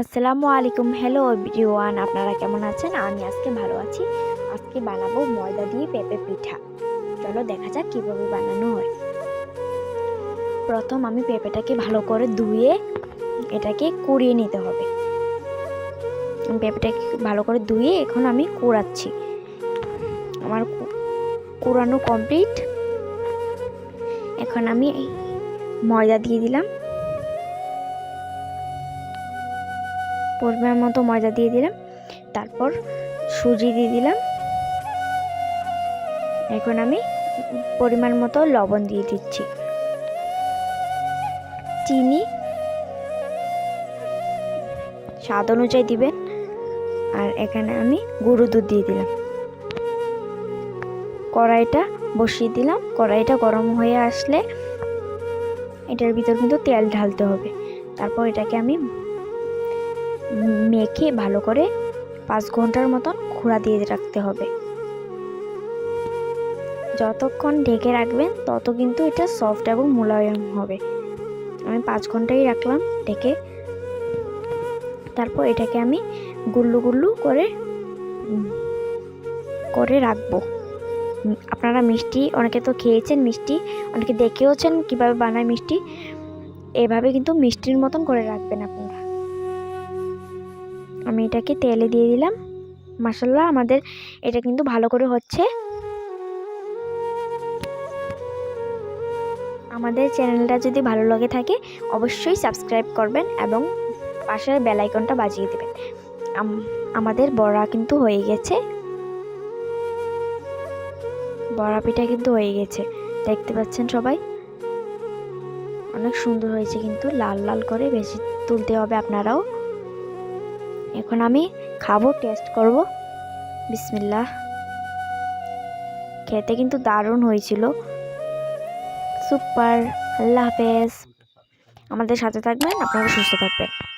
আসসালামু আলাইকুম। Hello everyone আপনারা কেমন আছেন? আমি আজকে ভালো আছি। আজকে বানাবো ময়দা দিয়ে পেঁপে পিঠা। চলো দেখা যাক কীভাবে বানানো হয়। প্রথম আমি পেঁপেটাকে ভালো করে ধুয়ে এটাকে কুড়িয়ে নিতে হবে। পেঁপেটাকে ভালো করে ধুয়ে এখন আমি কুড়াচ্ছি। আমার কুড়ানো কমপ্লিট এখন আমি ময়দা দিয়ে দিলাম। পরিমাণ মতো ময়দা দিয়ে দিলাম। তারপর সুজি দিয়ে দিলাম। এখন আমি পরিমাণ মতো লবণ দিয়ে দিচ্ছি। চিনি স্বাদ অনুযায়ী দিবেন। আর এখানে আমি গুঁড়ো দুধ দিয়ে দিলাম। কড়াইটা বসিয়ে দিলাম। কড়াইটা গরম হয়ে আসলে এটার ভিতর কিন্তু তেল ঢালতে হবে। তারপর এটাকে আমি মেখে ভালো করে পাঁচ ঘণ্টার মতন খোড়া দিয়ে রাখতে হবে। যতক্ষণ ঢেকে রাখবেন, তত কিন্তু এটা সফট এবং মোলায়েম হবে। আমি পাঁচ ঘন্টাই রাখলাম ঢেকে। তারপর এটাকে আমি গুল্লু গুল্লু করে করে রাখব। আপনারা মিষ্টি, অনেকে তো খেয়েছেন মিষ্টি, অনেকে দেখেওছেন কীভাবে বানায় মিষ্টি। এভাবে কিন্তু মিষ্টির মতন করে রাখবেন আপনারা। আমি এটাকে তেলে দিয়ে দিলাম। মাসাল্লাহ আমাদের এটা কিন্তু ভালো করে হচ্ছে। আমাদের চ্যানেলটা যদি ভালো লাগে থাকে, অবশ্যই সাবস্ক্রাইব করবেন এবং পাশের বেল আইকনটা বাজিয়ে দেবেন। আমাদের বড়া কিন্তু হয়ে গেছে। বড়া পিঠা কিন্তু হয়ে গেছে। দেখতে পাচ্ছেন সবাই? অনেক সুন্দর হয়েছে কিন্তু, লাল লাল করে বেশি তুলতে হবে আপনারাও। এখন আমি খাব টেস্ট করব। বিসমিল্লা খেতে কিন্তু দারুণ হয়েছিল। সুপার, আল্লাহ হাফেজ। আমাদের সাথে থাকবেন, আপনারা সুস্থ থাকবেন।